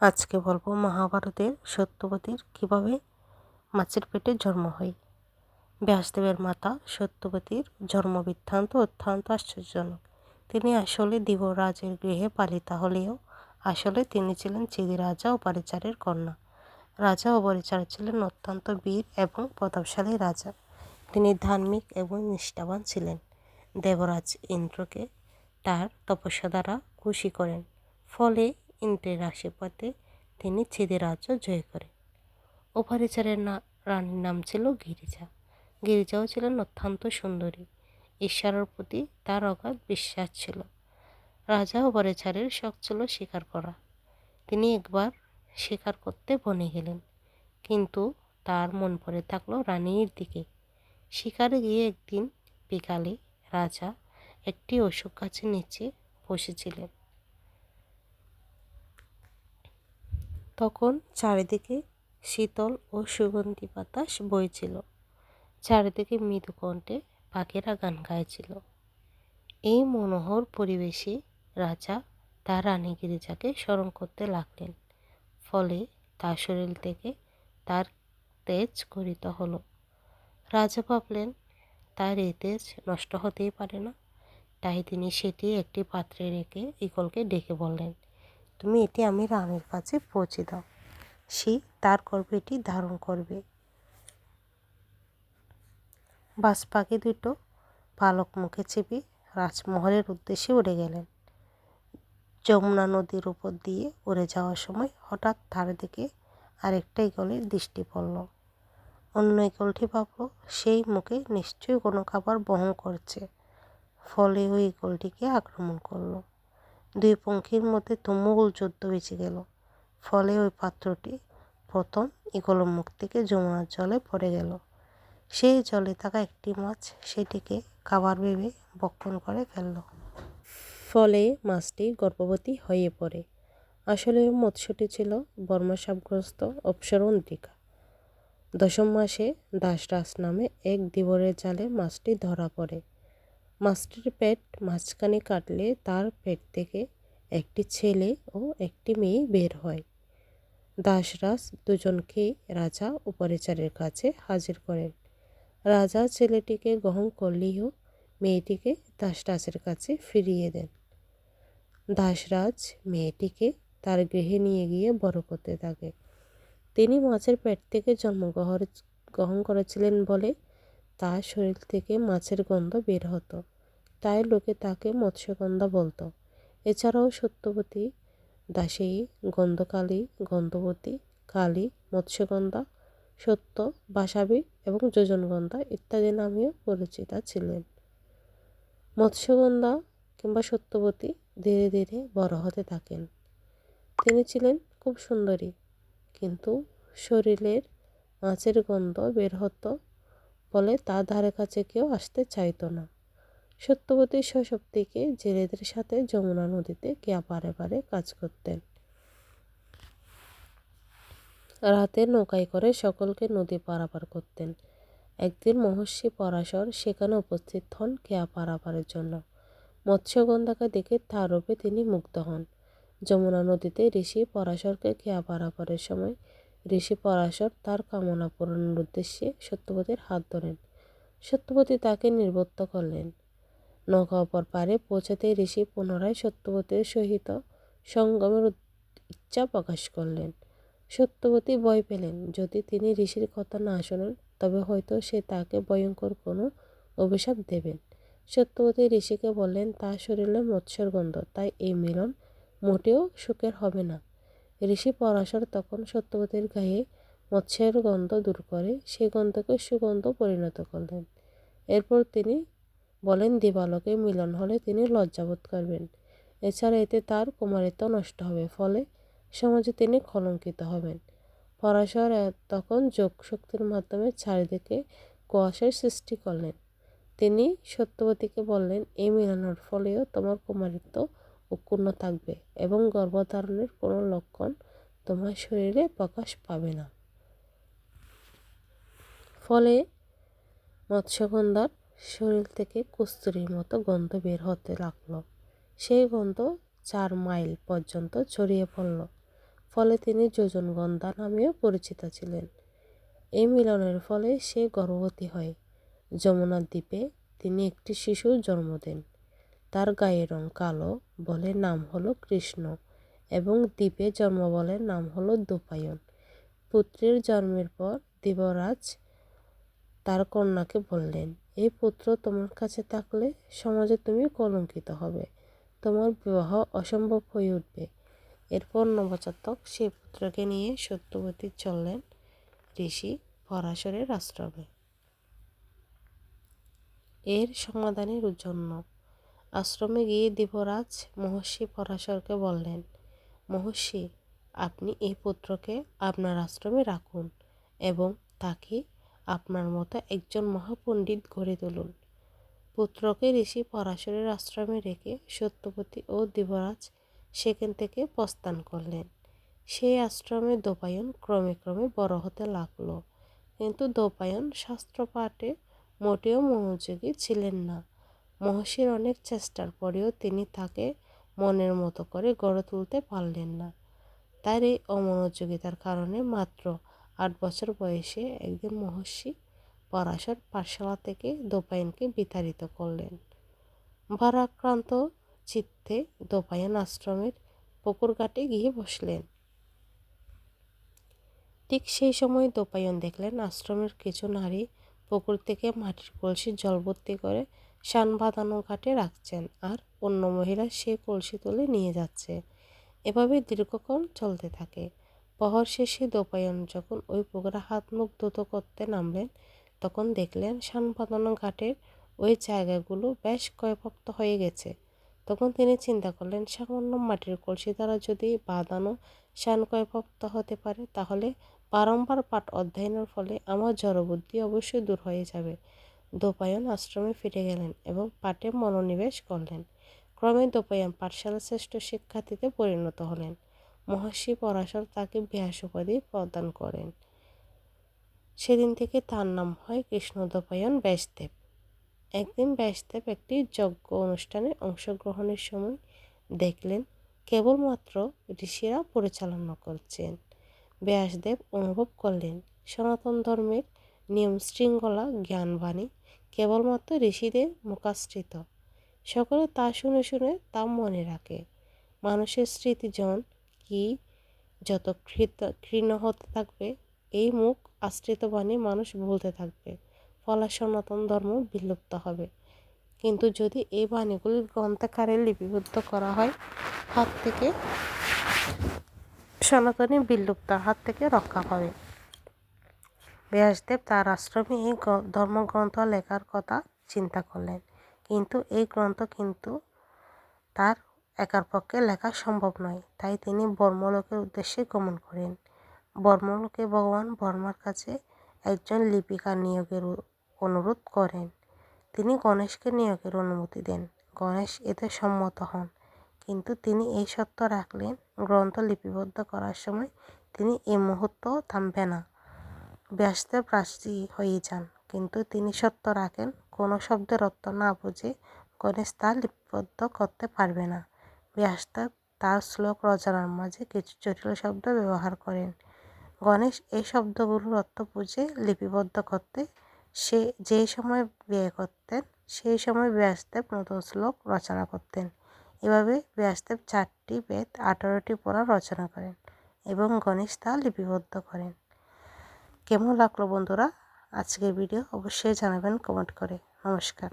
আজকে বলব মহাভারতের সত্যবতীর কীভাবে মাছের পেটে জন্ম হয়। ব্যাসদেবের মাতা সত্যবতীর জন্ম বৃত্তান্ত অত্যন্ত আশ্চর্যজনক। তিনি আসলে দিবরাজের গৃহে পালিতা হলেও আসলে তিনি ছিলেন চিদি রাজা ও পরিচারের কন্যা। রাজা ও পরিচার ছিলেন অত্যন্ত বীর এবং প্রতাপশালী রাজা। তিনি ধার্মিক এবং নিষ্ঠাবান ছিলেন। দেবরাজ ইন্দ্রকে তার তপস্যা দ্বারা খুশি করেন। ফলে ইন্দ্রের আশীর্বাদে তিনি ছিদি রাজ্য জয় করেন। উপরিচারের না, রানীর নাম ছিল গিরিজা। গিরিজাও ছিলেন অত্যন্ত সুন্দরী। ঈশ্বরের প্রতি তার অগাধ বিশ্বাস ছিল। রাজা উপরিচারের শখ ছিল শিকার করা। তিনি একবার শিকার করতে বনে গেলেন, কিন্তু তার মন পড়ে থাকল রানীর দিকে। শিকারে গিয়ে একদিন বিকালে রাজা একটি অশোক গাছের নিচে বসেছিলেন। তখন চারিদিকে শীতল ও সুগন্ধি বাতাস বইছিল। চারিদিকে মৃদু কণ্ঠে পাখিরা গান গাইছিল। এই মনোহর পরিবেশে রাজা তার রানী গিরিজাকে স্মরণ করতে লাগলেন। ফলে তার শরীর থেকে তার তেজ গরিত হলো। রাজা ভাবলেন, তার এই তেজ নষ্ট হতেই পারে না। তাই তিনি সেটি একটি পাত্রে রেখে ইগলকে ডেকে বললেন তুমি এটি আমি রানীর কাছে পৌঁছে দাও। সে তার গর্ভে এটি ধারণ করবে। বাস পাখি দুটো পালক মুখে চেপে রাজমহলের উদ্দেশ্যে উড়ে গেলেন। যমুনা নদীর উপর দিয়ে উড়ে যাওয়ার সময় হঠাৎ ধারে দিকে আরেকটা ইগলের দৃষ্টি পড়ল। অন্য ইগলটি ভাবল সেই মুখে নিশ্চয়ই কোনো খাবার বহন করছে। ফলে ওই ইগলটিকে আক্রমণ করল। দুই পঙ্খির মধ্যে তুমুল যুদ্ধ বেঁচে গেল। ফলে ওই পাত্রটি প্রথম ইগলের মুখ থেকে যমুনার জলে পড়ে গেল। সেই জলে থাকা একটি মাছ সেটিকে খাবার ভেবে বক্ষণ করে ফেলল। ফলে মাছটি গর্ভবতী হয়ে পড়ে। আসলে মৎস্যটি ছিল বর্মাসাপগ্রস্ত অপসরন্ত্রিকা দশম মাসে দাসরাস নামে এক দিবরের জালে মাছটি ধরা পড়ে। মাছটির পেট মাঝখানে কাটলে তার পেট থেকে একটি ছেলে ও একটি মেয়ে বের হয়। দাসরাজ দুজনকেই রাজা উপরেচারের কাছে হাজির করেন। রাজা ছেলেটিকে গ্রহণ করলেও মেয়েটিকে দাসরাজের কাছে ফিরিয়ে দেন। দাসরাজ মেয়েটিকে তার গৃহে নিয়ে গিয়ে বড় করতে থাকে। তিনি মাছের পেট থেকে জন্মগ্রহণ গ্রহণ করেছিলেন বলে তার শরীর থেকে মাছের গন্ধ বের হতো। তাই লোকে তাকে মৎস্যগন্ধা বলতো। এছাড়াও সত্যবতী দাসী গন্ধকালী, গন্ধবতী, কালী, মৎস্যগন্ধা, সত্য, বাসাবী এবং যোজনগন্ধা ইত্যাদি নামেও পরিচিতা ছিলেন। মৎস্যগন্ধা কিংবা সত্যবতী ধীরে ধীরে বড় হতে থাকেন। তিনি ছিলেন খুব সুন্দরী, কিন্তু শরীরের মাছের গন্ধ বের হতো বলে তার ধারে কাছে কেউ আসতে চাইতো না। সত্যবতী শৈশবটিকে জেলেদের সাথে যমুনা নদীতে কেয়া পারে পারে কাজ করতেন। রাতে নৌকায় করে সকলকে নদী পারাপার করতেন। একদিন মহর্ষি পরাশর সেখানে উপস্থিত হন কেয়া পারাপারের জন্য। মৎস্যগন্ধাকে দেখে তার রূপে তিনি মুগ্ধ হন। যমুনা নদীতে ঋষি পরাশরকে কেয়া পারাপারের সময় ঋষি পরাশর তার কামনা পূরণের উদ্দেশ্যে সত্যবতীর হাত ধরেন। সত্যবতী তাকে নির্বত্ত করলেন। নৌকা অপর পারে পৌঁছাতে ঋষি পুনরায় সত্যবতীর সহিত সঙ্গমের ইচ্ছা প্রকাশ করলেন। সত্যবতী ভয় পেলেন। যদি তিনি ঋষির কথা না শোনেন, তবে হয়তো সে তাকে ভয়ঙ্কর কোনো অভিশাপ দেবেন। সত্যবতী ঋষিকে বললেন তার শরীরে মৎস্যর গন্ধ, তাই এই মিলন মোটেও সুখের হবে না। ঋষি পরাশর তখন সত্যবতীর গায়ে মৎস্যের গন্ধ দূর করে সেই গন্ধকে সুগন্ধ পরিণত করলেন। এরপর তিনি বলেন, দিবালোকে মিলন হলে তিনি লজ্জাবোধ করবেন। এছাড়া এতে তার কুমারিত্ব নষ্ট হবে, ফলে সমাজে তিনি কলঙ্কিত হবেন। পরাশর তখন যোগ শক্তির মাধ্যমে চারিদিকে কুয়াশার সৃষ্টি করলেন। তিনি সত্যবতীকে বললেন, এই মিলনের ফলেও তোমার কুমারিত্ব উৎকূর্ণ থাকবে এবং গর্ভধারণের কোনো লক্ষণ তোমার শরীরে প্রকাশ পাবে না। ফলে মৎস্যগন্ধার শরীর থেকে কস্তুরির মতো গন্ধ বের হতে লাগল। সেই গন্ধ চার মাইল পর্যন্ত ছড়িয়ে পড়ল। ফলে তিনি যোজনগন্ধা নামেও পরিচিত ছিলেন। এই মিলনের ফলে সে গর্ভবতী হয়। যমুনা দ্বীপে তিনি একটি শিশুর জন্ম দেন তার গায়ের রং কালো, বলে নাম হলো কৃষ্ণ, এবং দ্বীপে জন্ম বলে নাম হলো দুপায়ন। পুত্রের জন্মের পর দেবরাজ তার কন্যাকে বললেন এই পুত্র তোমার কাছে থাকলে সমাজে তুমি কলঙ্কিত হবে। তোমার বিবাহ অসম্ভব হয়ে উঠবে এরপর নবজাতক সেই পুত্রকে নিয়ে সত্যবতী চললেন ঋষি পরাশরের আশ্রমে। এর সমাধানের জন্য আশ্রমে গিয়ে দেবরাজ মহর্ষি পরাশরকে বললেন, মহর্ষি, আপনি এই পুত্রকে আপনার আশ্রমে রাখুন এবং তাকে আপনার মতো একজন মহাপণ্ডিত গড়ে তুলুন। পুত্রকে ঋষি পরাশরের আশ্রমে রেখে সত্যপতি ও দেবরাজ সেখান থেকে প্রস্থান করলেন। সেই আশ্রমে দোপায়ন ক্রমে ক্রমে বড় হতে লাগল। কিন্তু দোপায়ন শাস্ত্র পাঠে মোটেও মনোযোগী ছিলেন না। মহর্ষির অনেক চেষ্টার পরেও তিনি তাকে মনের মতো করে গড়ে তুলতে পারলেন না। তার এই অমনোযোগিতার কারণে মাত্র আট বছর বয়সে একদিন মহর্ষি পরাশর পাঠশালা থেকে দোপায়নকে বিতাড়িত করলেন। ভারাক্রান্ত চিত্তে দোপায়ন আশ্রমের পুকুর ঘাটে গিয়ে বসলেন। ঠিক সেই সময় দোপায়ন দেখলেন আশ্রমের কিছু নারী পুকুর থেকে মাটির কলসি জল ভর্তি করে শান বাঁধানো ঘাটে রাখছেন আর অন্য মহিলা সে কলসি তুলে নিয়ে যাচ্ছে। এভাবে দীর্ঘক্ষণ চলতে থাকে। পহর শেষে দোপায়ন যখন ওই পুকুরে হাত মুখ দ্রুত করতে নামলেন, তখন দেখলেন শান বাঁধানো ঘাটের ওই জায়গাগুলো বেশ ক্ষয়প্রাপ্ত হয়ে গেছে। তখন তিনি চিন্তা করলেন, সামান্য মাটির কলসি দ্বারা যদি বাঁধানো শান ক্ষয়প্রাপ্ত হতে পারে, তাহলে বারংবার পাঠ অধ্যয়নের ফলে আমার জড়বুদ্ধি অবশ্যই দূর হয়ে যাবে। দোপায়ন আশ্রমে ফিরে গেলেন এবং পাঠে মনোনিবেশ করলেন। ক্রমে দোপায়ন পাঠশালা শ্রেষ্ঠ শিক্ষার্থীতে পরিণত হলেন। মহর্ষি পরাশর তাকে ব্যাস উপাধি প্রদান করেন। সেদিন থেকে তার নাম হয় কৃষ্ণদোপায়ন ব্যাসদেব। একদিন ব্যাসদেব একটি যজ্ঞ অনুষ্ঠানে অংশগ্রহণের সময় দেখলেন, কেবলমাত্র ঋষিরা পরিচালনা করছেন। ব্যাসদেব অনুভব করলেন, সনাতন ধর্মের নিয়ম শৃঙ্খলা জ্ঞানবাণী কেবলমাত্র ঋষিদের মুখাশ্রিত। সকলে তা শুনে শুনে তা মনে রাখে, মানুষের স্মৃতিজন কি যত ক্ষীণ হতে থাকবে, এই মুখ আশ্রিত বাণী মানুষ ভুলতে থাকবে, ফলে সনাতন ধর্ম বিলুপ্ত হবে। কিন্তু যদি এই বাণীগুলি গ্রন্থাকারে লিপিবদ্ধ করা হয়, হাত থেকে সনাতনী বিলুপ্ত হাত থেকে রক্ষা পাবে। ব্যাসদেব তার আশ্রমে এই ধর্মগ্রন্থ লেখার কথা চিন্তা করলেন। কিন্তু এই গ্রন্থ কিন্তু তার একার পক্ষে লেখা সম্ভব নয়, তাই তিনি বর্মলোকের উদ্দেশ্যে গমন করেন। বর্মলোকে ভগবান বর্মার কাছে একজন লিপিকা নিয়োগের অনুরোধ করেন। তিনি গণেশকে নিয়োগের অনুমতি দেন। গণেশ এতে সম্মত হন। কিন্তু তিনি এই সত্য রাখলেন, গ্রন্থ লিপিবদ্ধ করার সময় তিনি এই মুহূর্ত থামবে না। ব্যাসদেব রাজি হয়ে যান। কিন্তু তিনি সত্য রাখেন, কোনো শব্দের অর্থ না বুঝে গণেশ তা লিপিবদ্ধ করতে পারবে না। ব্যাসদেব তার শ্লোক রচনার মাঝে কিছু জটিল শব্দ ব্যবহার করেন। গণেশ এই শব্দগুলোর অর্থ বুঝে লিপিবদ্ধ করতে, সে যে সময় ব্যয় করতেন, সেই সময় ব্যাসদেব নতুন শ্লোক রচনা করতেন। এভাবে ব্যাসদেব চারটি বেদ আঠারোটি পুরাণ রচনা করেন এবং গণেশ তা লিপিবদ্ধ করেন। কেমন লাগল বন্ধুরা? আজকের ভিডিও অবশ্যই জানাবেন কমেন্ট করে। নমস্কার।